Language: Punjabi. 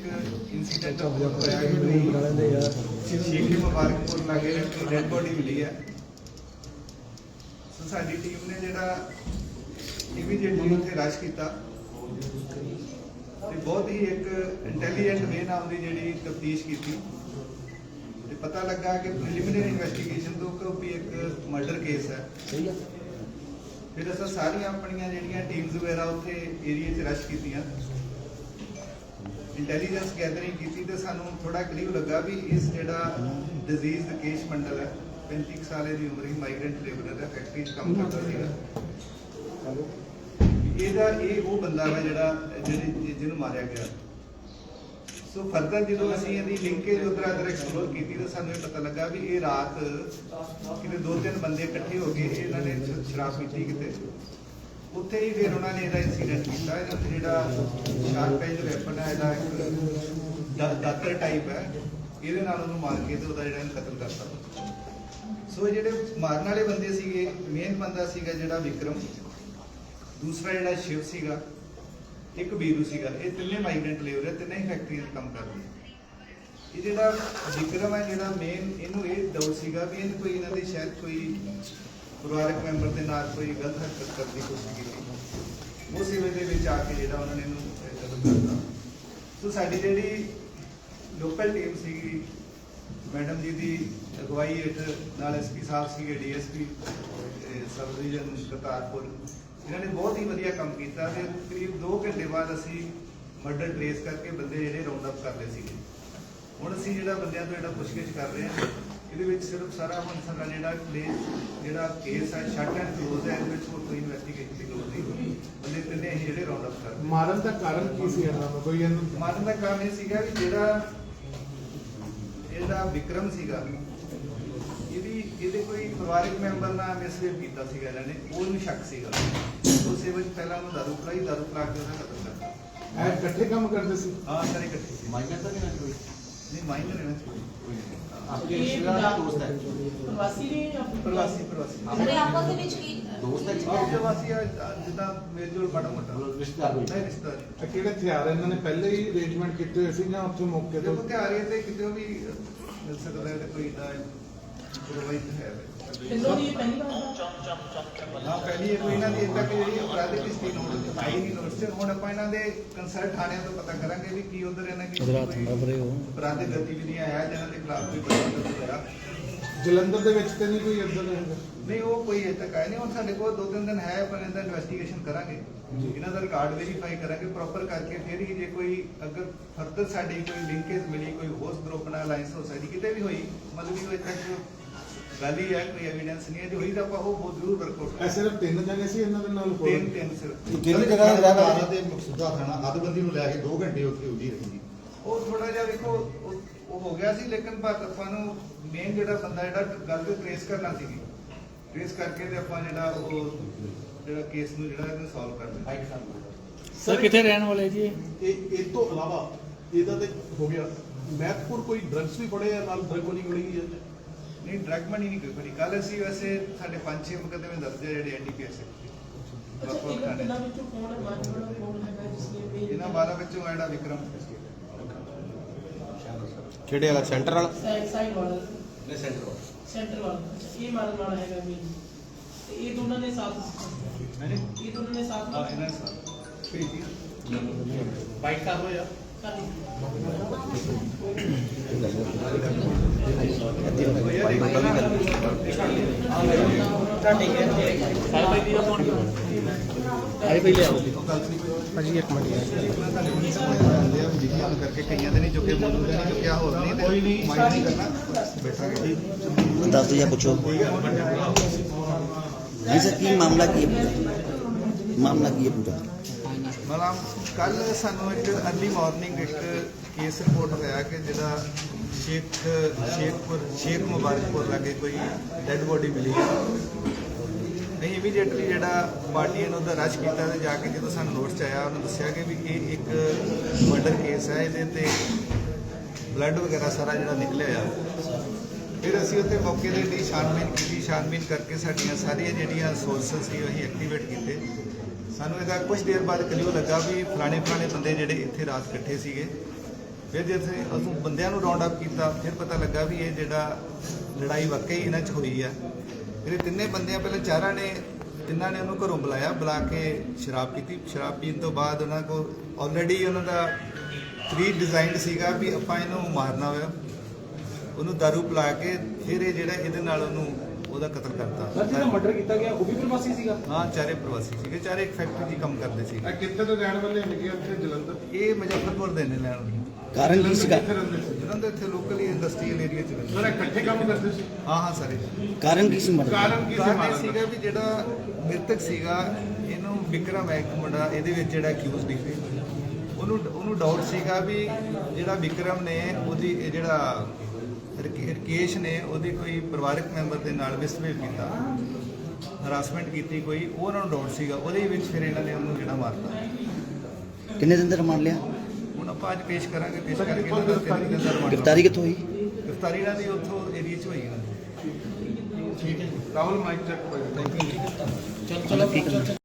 ਇੱਕ ਇਨਸੀਡੈਂਟ ਹੋਇਆ ਕਿ ਸ਼ੀਖੀ ਮੁਬਾਰਕਪੁਰ ਲਾਗੇ ਡੈਡ ਬੋਡੀ ਮਿਲੀ ਹੈ ਸੋ ਸਾਡੀ ਟੀਮ ਨੇ ਜਿਹੜਾ ਇਮੀਡੀਏਟਲੀ ਉੱਥੇ ਰਸ਼ ਕੀਤਾ। ਤੇ ਬਹੁਤ ਹੀ ਇੱਕ ਇੰਟੈਲੀਜੈਂਟ ਵੇ ਨਾਲ ਦੀ ਜਿਹੜੀ ਤਫਤੀਸ਼ ਕੀਤੀ। ਤੇ ਪਤਾ ਲੱਗਾ ਕਿ ਪ੍ਰੀਲਿਮਿਨਰੀ ਇਨਵੈਸਟੀਗੇਸ਼ਨ ਤੋਂ ਕਿ ਵੀ ਇੱਕ ਮਰਡਰ ਕੇਸ ਹੈ। ਫਿਰ ਅਸਾਂ ਸਾਰੀਆਂ ਆਪਣੀਆਂ ਜਿਹੜੀਆਂ ਟੀਮਸ ਵਗੈਰਾ ਉੱਥੇ ਏਰੀਆ 'ਚ ਰਸ਼ ਕੀਤੀਆਂ। ਇੰਟੈਲੀਜੈਂਸ ਗੈਦਰਿੰਗ ਕੀਤੀ ਤੇ ਸਾਨੂੰ ਥੋੜਾ ਕਲੀਅਰ ਲੱਗਾ ਵੀ ਇਸ ਜਿਹੜਾ ਡਿਜ਼ੀਜ਼ ਕੇਸ ਮੰਡਲ ਹੈ 35 ਕੁ ਸਾਲੇ ਦੀ ਉਮਰ ਹੀ ਮਾਈਗ੍ਰੈਂਟ ਲੇਬਰਰ ਹੈ ਫੈਕਟਰੀ 'ਚ ਕੰਮ ਕਰਦਾ ਸੀਗਾ। ਇਹਦਾ ਇਹ ਉਹ ਬੰਦਾ ਵਾ ਜਿਹੜਾ ਜਿਹਨੇ ਜਿਹਨੂੰ ਮਾਰਿਆ ਗਿਆ। ਸੋ ਫਰਦਰ ਜਦੋਂ ਅਸੀਂ ਇਹਦੀ ਲਿੰਕੇਜ ਉਧਰ ਅਦਰ ਐਕਸਪਲੋਰ ਕੀਤੀ ਤਾਂ ਸਾਨੂੰ ਇਹ ਪਤਾ ਲੱਗਾ ਵੀ ਇਹ ਰਾਤ ਕਿਤੇ ਦੋ ਤਿੰਨ ਬੰਦੇ ਇਕੱਠੇ ਹੋ ਕੇ ਇਹਨਾਂ ਨੇ ਸ਼ਰਾਬ ਪੀਤੀ ਕਿਤੇ। ਉੱਥੇ ਹੀ ਫਿਰ ਉਹਨਾਂ ਨੇ ਇਹਦਾ ਇਨਸੀਡੈਂਟ ਕੀਤਾ। ਇਹਦਾ ਤੇ ਜਿਹੜਾ ਸ਼ਾਰਪ ਐਜ ਵੈਪਨ ਹੈ ਇਹਦਾ ਇੱਕ ਦਾਤਰ ਟਾਈਪ ਹੈ ਇਹਦੇ ਨਾਲ ਉਹਨੂੰ ਮਾਰ ਕੇ ਤੇ ਉਹਦਾ ਜਿਹੜਾ ਕਤਲ ਕਰਤਾ। ਸੋ ਇਹ ਜਿਹੜੇ ਮਾਰਨ ਵਾਲੇ ਬੰਦੇ ਸੀਗੇ ਮੇਨ ਬੰਦਾ ਸੀਗਾ ਜਿਹੜਾ ਵਿਕਰਮ। ਦੂਸਰਾ ਜਿਹੜਾ ਸ਼ਿਵ ਸੀਗਾ, ਇੱਕ ਬੀਰੂ ਸੀਗਾ। ਇਹ ਤਿੰਨੇ ਮਾਈਗ੍ਰੈਂਟ ਲੇਬਰ ਹੈ ਤਿੰਨੇ ਹੀ ਫੈਕਟਰੀਆਂ 'ਚ ਕੰਮ ਕਰਦੇ ਇਹ ਜਿਹੜਾ ਵਿਕਰਮ ਹੈ ਜਿਹੜਾ ਮੇਨ ਇਹਨੂੰ ਇਹ ਡਾਊਟ ਸੀਗਾ ਵੀ ਇਹਨੂੰ ਕੋਈ ਇਹਨਾਂ ਦੇ ਸ਼ਾਇਦ ਕੋਈ ਪਰਿਵਾਰਕ ਮੈਂਬਰ ਦੇ ਨਾਲ ਕੋਈ ਗਲਤ ਹਰਕਤ ਕਰਨ ਦੀ ਕੋਸ਼ਿਸ਼ ਕੀਤੀ ਉਸ ਵੇਲੇ ਦੇ ਵਿੱਚ ਆ ਕੇ ਜਿਹੜਾ ਉਹਨਾਂ ਨੇ ਇਹਨੂੰ, ਇਹ ਕਰਤਾ ਸੋ ਸਾਡੀ ਜਿਹੜੀ ਲੋਕਲ ਟੀਮ ਸੀਗੀ, ਮੈਡਮ ਜੀ ਦੀ ਅਗਵਾਈ ਹੇਠ ਨਾਲ ਐਸਪੀ ਸਾਹਿਬ ਸੀਗੇ ਡੀਐਸਪੀ ਸਬ ਡਿਵੀਜ਼ਨ ਕਰਤਾਰਪੁਰ, ਇਹਨਾਂ ਨੇ ਬਹੁਤ ਹੀ ਵਧੀਆ ਕੰਮ ਕੀਤਾ ਤੇ ਕਰੀਬ 2 ਘੰਟੇ ਬਾਅਦ ਅਸੀਂ ਮਰਡਰ ਟ੍ਰੇਸ ਕਰਕੇ ਬੰਦੇ ਜਿਹੜੇ ਰਾਉਂਡ ਅਪ ਕਰ ਲਏ ਸੀਗੇ। ਹੁਣ ਅਸੀਂ ਜਿਹੜਾ ਬੰਦਿਆਂ ਤੋਂ ਜਿਹੜਾ ਪੁੱਛਗਿੱਛ ਕਰ ਰਹੇ ਹਾਂ ਇਹਦੇ ਵਿੱਚ ਸਿਰਫ ਸਾਰਾ ਹੁਣ ਸਾਡਾ ਜਿਹੜਾ ਕੇਸ ਜਿਹੜਾ ਕੇਸ ਹੈ ਸ਼ਟ ਐਂਡ ਕਲੋਜ਼ ਹੈ ਇਹਦੇ ਵਿੱਚ ਹੋਰ ਕੋਈ ਇਨਵੈਸਟੀਗੇਸ਼ਨ ਦੀ ਲੋੜ ਨਹੀਂ ਹੋਈ ਬੰਦੇ ਤਿੰਨੇ ਹੀ ਜਿਹੜੇ ਰਾਉਂਡ ਅਪ ਕਰਦੇ ਮਾਰਨ ਦਾ ਕਾਰਨ ਕੀ ਸੀ ਇਹਨਾਂ ਨੂੰ ਕੋਈ ਇਹਨੂੰ ਮਾਰਨ ਦਾ ਕਾਰਨ ਇਹ ਸੀਗਾ ਵੀ ਜਿਹੜਾ ਇਹਦਾ ਵਿਕਰਮ ਸੀਗਾ ਇਹਦੀ ਇਹਦੇ ਕੋਈ ਪਰਿਵਾਰਕ ਮੈਂਬਰ ਨਾਲ ਮਿਸਲੇ ਕੀਤਾ ਸੀਗਾ ਇਹਨਾਂ ਨੇ। ਉਹ ਨੂੰ ਸ਼ੱਕ ਸੀਗਾ। ਉਸੇ ਵਿੱਚ ਪਹਿਲਾਂ ਉਹਨੂੰ ਦਾਰੂ ਪਲਾਈ ਦਾਰੂ ਪਲਾ ਕੇ ਉਹਦਾ ਕਤਲ ਕਰਤਾ। ਇਹ ਇਕੱਠੇ ਕੰਮ ਕਰਦੇ ਸੀ? ਹਾਂ ਸਾਰੇ ਇਕੱਠੇ। ਮਾਈਨਰ ਤਾਂ ਨਹੀਂ ਕੋਈ। ਨਹੀਂ ਮਾਈਨਰ ਇਹਨਾਂ ਚ ਕੋਈ ਨਹੀਂ आपके रिश्तेदार का दोस्त है ਪ੍ਰਵਾਸੀ ਨੇ ਜਾਂ ਪ੍ਰਵਾਸੀ ਪ੍ਰਵਾਸੀ ਆਪਣੇ ਆਪਸ ਦੇ ਵਿੱਚ ਕੀ दोस्त है ਆਹ किसका ਪ੍ਰਵਾਸੀ ਆ ਜਿੱਦਾਂ ਮੇਰੇ ਜੋਲ ਬੜਾ ਮੋਟਾ मतलब रिश्तेदार कोई ਨਹੀਂ ਰਿਸ਼ਤਾ ਨਹੀਂ ਇਹ ਕਿਹੜੇ ਹਥਿਆਰ ਇਹਨਾਂ ਨੇ ਪਹਿਲੇ ਹੀ ਅਰੇਂਜਮੈਂਟ ਕੀਤੇ ਹੋਏ ਸੀ ਜਾਂ ਉੱਥੇ ਮੌਕੇ ਜਦੋਂ ਤੋਂ ਤੇ ਆ ਰਹੀ ਤੇ ਕਿਤੇ ਵੀ ਮਿਲ ਸਕਦਾ ਹੈ ਤੇ ਕੋਈ ਦਾ ਪ੍ਰੋਵਾਈਡ ਹੈ ਕਿੰਨੋਂ ਦੀ ਪਹਿਲੀ ਵਾਰ ਹਾਂ ਪਹਿਲੀ ਕੋਈ ਇਹਨਾਂ ਦੀ ਇੱਦਾਂ ਕਿ ਜਿਹੜੀ ਅਪਰਾਧਿਕ ਹਿਸਟਰੀ ਨੋਟ ਆਈ ਨਹੀਂ ਨੋਟ ਚ ਹੁਣ ਆਪਾਂ ਇਹਨਾਂ ਦੇ ਕੰਸਰਟ ਥਾਣਿਆਂ ਤੋਂ ਪਤਾ ਕਰਾਂਗੇ ਵੀ ਕੀ ਉਧਰ ਇਹਨਾਂ ਦੀ ਅਪਰਾਧਿਕ ਗਤੀਵਿਧੀਆਂ ਹੈ ਜਿਹਨਾਂ ਦੇ ਖਿਲਾਫ ਕੋਈ ਬਰਾਮਦ ਹੋਇਆ ਜਲੰਧਰ ਦੇ ਵਿੱਚ ਤੇ ਨਹੀਂ ਕੋਈ ਇੱਦਾਂ ਦਾ ਨਹੀਂ ਉਹ ਕੋਈ ਤੱਕ ਆਇਆ ਨਹੀਂ ਹੁਣ ਸਾਡੇ ਕੋਲ ਦੋ ਤਿੰਨ ਦਿਨ ਹੈ ਪਰ ਇਹਦਾ ਇਨਵੈਸਟੀਗੇਸ਼ਨ ਕਰਾਂਗੇ। ਇਹਨਾਂ ਦਾ ਰਿਕਾਰਡ ਵੈਰੀਫਾਈ ਕਰਾਂਗੇ ਪ੍ਰੋਪਰ ਕਰਕੇ ਫਿਰ ਹੀ ਜੇ ਕੋਈ ਅਗਰ ਫਰਦਰ ਸਾਡੀ ਕੋਈ ਲਿੰਕੇਜ ਮਿਲੀ ਕੋਈ ਹੋਸ ਗਰੁੱਪ ਨਾਲ ਅਲਾਈਅੰਸ ਹੋ ਸਕਦੀ ਕਿਤੇ ਵੀ ਹੋਈ ਮਤਲਬ ਕਿ ਉਹ ਇੱਥੇ ਗੱਲ ਹੀ ਹੈ ਕੋਈ ਐਵੀਡੈਂਸ ਨਹੀਂ ਹੈ ਜੇ ਹੋਈ ਤਾਂ ਆਪਾਂ ਉਹ ਬਹੁਤ ਜ਼ਰੂਰ ਵਰਕਆਊਟ ਇਹ ਸਿਰਫ ਤਿੰਨ ਜਣੇ ਸੀ ਇਹਨਾਂ ਦੇ ਨਾਲ ਹੋਰ ਤਿੰਨ ਤਿੰਨ ਸਿਰ ਕਿਹੜੀ ਜਗ੍ਹਾ ਦਾ ਰਹਿ ਤੇ ਮਕਸੂਦਾ ਥਾਣਾ ਅੱਧਬੰਦੀ ਨੂੰ ਲੈ ਕੇ 2 ਘੰਟੇ ਉੱਥੇ ਉਡੀ ਰਹੀ ਉਹ ਥੋੜਾ ਜਿਹਾ ਵੇਖੋ ਉਹ- ਉਹ ਹੋ ਗਿਆ ਸੀ ਲੇਕਿਨ ਪਰ ਆਪਾਂ ਨੂੰ ਮੇਨ ਜਿਹੜਾ ਬੰਦਾ ਜਿਹੜਾ ਗੱਲ ਤੇ ਟ੍ਰੇਸ ਕਰਨਾ ਸੀਗੀ ਟ੍ਰੇਸ ਕਰਕੇ ਤੇ ਆਪਾਂ ਜਿਹੜਾ ਉਹ ਜਿਹੜਾ ਕੇਸ ਨੂੰ ਜਿਹੜਾ ਇਹਨੂੰ ਸੋਲਵ ਕਰਨਾ ਸਰ ਕਿੱਥੇ ਰਹਿਣ ਵਾਲੇ ਜੀ? ਇਹ? ਇਹ ਇਹ ਤੋਂ ਇਲਾਵਾ ਇਹਦਾ ਤੇ ਹੋ ਗਿਆ। ਮਹਿਤਪੁਰ ਕੋਈ ਡਰੱਗਸ ਵੀ ਫੜੇ ਆ ਨਾਲ ਡਰੱਗ ਗੋਲੀ ਗਈ ਹੈ। ਨਹੀਂ ਡਰੱਗ ਮਨੀ ਨਹੀਂ ਕੋਈ ਫੜੀ ਕੱਲ ਅਸੀਂ ਵੈਸੇ ਸਾਡੇ 5-6 ਮੁਕਦਮੇ ਦਰਜ ਹੈ ਜਿਹੜੇ ਐਨਡੀਪੀਐਸ ਦੇ ਵੱਖ ਵੱਖ ਥਾਣੇ। ਵਿੱਚੋਂ ਕੌਣ ਹੈ? ਮਾਨਵੜਾ ਕੌਣ ਹੈਗਾ ਜਿਸ ਨੇ ਵੀ ਇਹਨਾਂ ਬਾਰਾਂ ਵਿੱਚੋਂ ਐਡਾ ਵਿਕਰਮ ਕਿਹੜੇ ਵਾਲਾ? ਸੈਂਟਰ ਵਾਲਾ? ਸਾਈਡ ਵਾਲਾ। ਨਹੀਂ ਸੈਂਟਰ ਵਾਲਾ। ਸੈਂਟਰ ਵਾਲਾ। ਇਹ ਮਾਰਨ ਵਾਲਾ ਹੈਗਾ ਵੀ। ਤੇ ਇਹ ਦੋਨਾਂ ਨੇ ਸਾਥ ਨਹੀਂ ਇਹ ਦੋਨਾਂ ਨੇ ਸਾਥ ਹਾਂ ਇਹਨਾਂ ਨੇ ਸਾਥ ਠੀਕ ਹੈ। ਬਾਈਕ ਕਰ ਲੋ ਯਾਰ। ਕਰ ਲੋ ਆਏ ਪਹਿਲੇ ਆਓ ਜਿਗਿਆਨ ਕਰਕੇ ਕਈਆਂ ਦੇ ਨਹੀਂ ਚੁੱਕੇ ਮੌਜੂਦ ਨਹੀਂ ਚੁੱਕਿਆ ਹੋਰ ਨਹੀਂ ਤੇ ਕੋਈ ਨਹੀਂ ਮਾਈਂਡ ਨਹੀਂ ਕਰਨਾ ਬੈਠਾਂਗੇ ਦੱਸ ਦਿਆ ਪੁੱਛੋ ਜੀ ਸਰ ਕੀ ਮਾਮਲਾ ਕੀ ਹੈ ਪੂਰਾ? ਮਾਮਲਾ ਕੀ ਹੈ ਪੂਰਾ ਮਤਲਬ ਕੱਲ ਸਾਨੂੰ ਇੱਕ ਅਰਲੀ ਮਾਰਨਿੰਗ ਇੱਕ ਕੇਸ ਰਿਪੋਰਟ ਹੋਇਆ ਕਿ ਜਿਹੜਾ ਸ਼ੇਖ, ਸ਼ੇਖਪੁਰ, ਸ਼ੇਖ ਮੁਬਾਰਕਪੁਰ ਲਾਗੇ ਕੋਈ ਡੈੱਡ ਬੋਡੀ ਮਿਲੀ ਹੈ? ਨਹੀਂ ਇਮੀਡੀਏਟਲੀ ਜਿਹੜਾ ਪਾਰਟੀ ਨੇ ਉਹਦਾ ਰਸ਼ ਕੀਤਾ ਤੇ ਜਾ ਕੇ ਜਦੋਂ ਸਾਨੂੰ ਨੋਟਿਸ 'ਚ ਆਇਆ, ਉਹਨੂੰ ਦੱਸਿਆ ਕਿ ਵੀ ਇਹ ਇੱਕ ਮਰਡਰ ਕੇਸ ਹੈ, ਇਹਦੇ ਤੇ ਬਲੱਡ ਵਗੈਰਾ ਸਾਰਾ ਜਿਹੜਾ ਨਿਕਲਿਆ ਆ। ਫਿਰ ਅਸੀਂ ਉੱਥੇ ਮੌਕੇ ਦੇ ਲਈ ਛਾਨਬੀਨ ਕੀਤੀ, ਛਾਨਬੀਨ ਕਰਕੇ ਸਾਡੀਆਂ ਸਾਰੀਆਂ ਜਿਹੜੀਆਂ ਸੋਰਸਸ ਸੀ, ਉਹ ਅਸੀਂ ਐਕਟੀਵੇਟ ਕੀਤੇ। ਸਾਨੂੰ ਇਹਦਾ ਕੁਝ ਦੇਰ ਬਾਅਦ ਕਲਿਓ ਲੱਗਾ ਵੀ ਫਲਾਣੇ ਫਲਾਣੇ ਬੰਦੇ ਜਿਹੜੇ ਇੱਥੇ ਰਾਤ ਇਕੱਠੇ ਸੀਗੇ ਫਿਰ ਜੇ ਅਸੀਂ ਅਸੀਂ ਬੰਦਿਆਂ ਨੂੰ ਰਾਉਂਡ ਅਪ ਕੀਤਾ ਫਿਰ ਪਤਾ ਲੱਗਾ ਵੀ ਇਹ ਜਿਹੜਾ ਲੜਾਈ ਵਾਕਈ ਇਹਨਾਂ 'ਚ ਹੋਈ ਆ। ਫਿਰ ਇਹ ਤਿੰਨੇ ਬੰਦਿਆਂ ਪਹਿਲਾਂ ਚਾਰਾਂ ਨੇ ਤਿੰਨਾਂ ਨੇ ਉਹਨੂੰ ਘਰੋਂ ਬੁਲਾਇਆ ਬੁਲਾ ਕੇ ਸ਼ਰਾਬ ਪੀਤੀ। ਸ਼ਰਾਬ ਪੀਣ ਤੋਂ ਬਾਅਦ ਉਹਨਾਂ ਕੋਲ ਆਲਰੇਡੀ ਉਹਨਾਂ ਦਾ ਪ੍ਰੀ ਡਿਜ਼ਾਈਨਡ ਸੀਗਾ ਵੀ ਆਪਾਂ ਇਹਨੂੰ ਮਾਰਨਾ ਹੋਇਆ ਉਹਨੂੰ ਦਾਰੂ ਪਿਲਾ ਕੇ ਫਿਰ ਇਹ ਜਿਹੜਾ ਇਹਦੇ ਨਾਲ ਉਹਨੂੰ ਉਹਦਾ ਕਤਲ ਕਰਤਾ। ਮਰਡਰ ਕੀਤਾ ਗਿਆ ਉਹ ਵੀ ਪ੍ਰਵਾਸੀ ਸੀਗਾ? ਹਾਂ ਚਾਰੇ ਪ੍ਰਵਾਸੀ ਸੀਗੇ। ਚਾਰੇ ਇੱਕ ਫੈਕਟਰੀ 'ਚ ਕੰਮ ਕਰਦੇ ਸੀ ਇਹ ਕਿੱਥੇ ਤੋਂ ਰਹਿਣ ਵਾਲੇ ਹੈਗੇ ਇੱਥੇ ਜਲੰਧਰ? ਇਹ ਮੁਜ਼ੱਫਰਪੁਰ ਦੇ ਨੇ ਲੈਣ। ਕਾਰਨ ਕੀ ਸੀਗਾ? ਦੇ ਇੱਥੇ ਲੋਕਲੀ ਇੰਡਸਟਰੀਅਲ ਏਰੀਆ 'ਚ ਰਹਿੰਦੇ ਸਰ ਇਕੱਠੇ ਕੰਮ ਕਰਦੇ ਸੀ? ਹਾਂ ਹਾਂ ਸਾਰੇ। ਕਾਰਨ ਕੀ ਸੀ ਮਰਡਰ ਕਾਰਨ ਕੀ ਸੀ ਕਾਰਨ ਇਹ ਮਾਰਨ ਦਾ ਸੀਗਾ ਵੀ ਜਿਹੜਾ ਮ੍ਰਿਤਕ ਸੀਗਾ ਇਹਨੂੰ ਵਿਕਰਮ ਹੈ ਇੱਕ ਮੁੰਡਾ ਇਹਦੇ ਵਿੱਚ ਜਿਹੜਾ ਅਕਿਊਜ਼ ਸੀ। ਉਹਨੂੰ ਉਹਨੂੰ ਡਾਊਟ ਸੀਗਾ ਵੀ ਜਿਹੜਾ ਵਿਕਰਮ ਨੇ ਉਹਦੀ ਇਹ ਜਿਹੜਾ ਰਕੇ- ਰਕੇਸ਼ ਨੇ ਉਹਦੀ ਕੋਈ ਪਰਿਵਾਰਕ ਮੈਂਬਰ ਦੇ ਨਾਲ ਮਿਸਬਿਹੇਵ ਕੀਤਾ। ਹਰਾਸਮੈਂਟ ਕੀਤੀ ਕੋਈ ਉਹ ਉਹਨਾਂ ਨੂੰ ਡਾਊਟ ਸੀਗਾ। ਉਹਦੇ ਵਿੱਚ ਫਿਰ ਇਹਨਾਂ ਨੇ ਉਹਨੂੰ ਜਿਹੜਾ ਮਾਰਤਾ। ਕਿੰਨੇ ਦਿਨ ਦਾ ਰਿਮਾਂਡ ਲਿਆ? ਆਪਾਂ ਅੱਜ ਪੇਸ਼ ਕਰਾਂਗੇ ਪੇਸ਼ ਕਰਕੇ ਇਹਨਾਂ ਦਾ ਤਿੰਨ ਦਿਨ ਦਾ ਰਿਮਾਂਡ ਗ੍ਰਿਫਤਾਰੀ ਕਿੱਥੋਂ ਹੋਈ? ਗ੍ਰਿਫਤਾਰੀ ਇਹਨਾਂ ਦੀ ਉੱਥੋਂ ਏਰੀਆ 'ਚ ਹੋਈ ਇਹਨਾਂ ਦੀ। ਰਾਹੁਲ ਮਾਈਕ ਚੈੱਕ ਹੋਇਆ। ਚਲੋ ਚਲੋ।